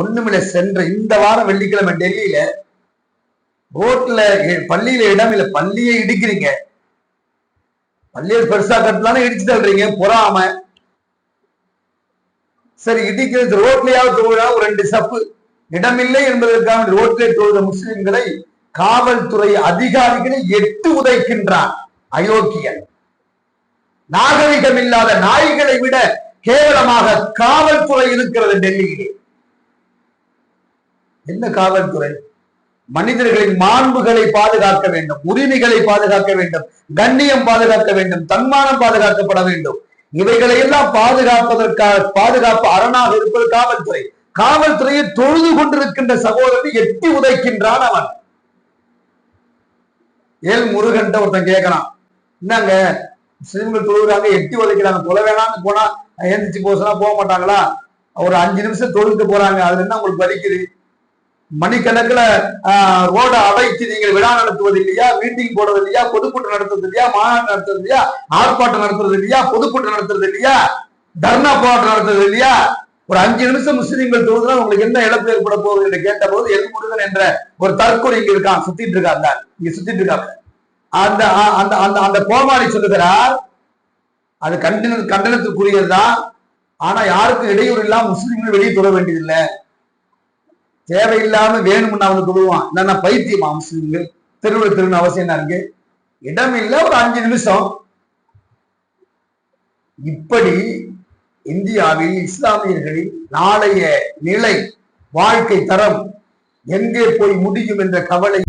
ஒண்ணுமில்ல சென்ற இந்த வாரம் வெள்ளிக்கிழமை டெல்லியில ரோட்ல பள்ளியில இடம் இல்ல பள்ளியை இடிக்கிறீங்க. பள்ளியை பெருசா கட்டலாம் இடிச்சு தள்ளுறீங்க பொறாம. சரி இடிக்கிறது ரோட்லயாவது தொழுதா ஒரு ரெண்டு சப்பு. இடமில்லை என்பதற்காக ரோட்ல தொழுத முஸ்லிம்களை காவல்துறை அதிகாரிகளை எட்டு உதைக்கின்றான் அயோக்கியன். நாகரிகம் இல்லாத நாய்களை விட கேவலமாக காவல்துறை இருக்கிறது டெல்லியிலே. என்ன காவல்துறை? மனிதர்களின் மாண்புகளை பாதுகாக்க வேண்டும் உரிமைகளை பாதுகாக்க வேண்டும் கண்ணியம் பாதுகாக்க வேண்டும் தன்மானம் பாதுகாக்கப்பட வேண்டும். இவைகளை எல்லாம் பாதுகாப்பதற்காக பாதுகாப்பு அரணாக இருப்பது காவல்துறை. காவல்துறையை தொழுது கொண்டிருக்கின்ற சகோதரனை எட்டி உதைக்கின்றான் அவன். ஏல் முருகன் ஒருத்தன் கேட்கறான் என்னங்க முஸ்லிம்கள் தொழுகிறாங்க எட்டி உதைக்கிறாங்க தொலை வேணாம்னு போனா எழுந்திரிச்சு போக போக மாட்டாங்களா? ஒரு அஞ்சு நிமிஷம் தொழுது போறாங்க அதுல என்ன உங்களுக்கு வலிக்குது? மணிக்கணக்கில் ரோட அடைத்து நீங்கள் விழா நடத்துவது இல்லையா? மீட்டிங் போடுறது இல்லையா? பொதுக்கூட்டம் நடத்துறது இல்லையா? மாநாடு நடத்துறது இல்லையா? ஆர்ப்பாட்டம் நடத்துறது இல்லையா? பொதுக்கூட்டம் நடத்துறது இல்லையா? தர்ணா போராட்டம் நடத்துறது இல்லையா? ஒரு அஞ்சு நிமிஷம் முஸ்லீம்கள் தொழுதுனா உங்களுக்கு என்ன இழப்பு ஏற்பட போகுது என்று கேட்ட போது எல் முருகன் என்ற ஒரு தற்கொலை இங்க இருக்கான். சுத்திட்டு இருக்காங்க இங்க சுத்திட்டு இருக்காங்க அந்த அந்த அந்த அந்த கோமாளி சொல்லுகிறார். அது கண்டன கண்டனத்துக்குரியதுதான். ஆனா யாருக்கும் இடையூறு இல்லாம முஸ்லீம்கள் வெளியே தொழ வேண்டியதில்லை. தேவையில்லாம வேணும்னு அவனுக்கு தொழுவான் என்னன்னா பைத்தியமா முஸ்லிம்கள்? திருவிழா திருவிழா அவசியம் என்ன இருக்கு? இடம் இல்ல ஒரு அஞ்சு நிமிஷம். இப்படி இந்தியாவில் இஸ்லாமியர்களின் நாளைய நிலை வாழ்க்கை தரம் எங்கே போய் முடியும் என்ற கவலை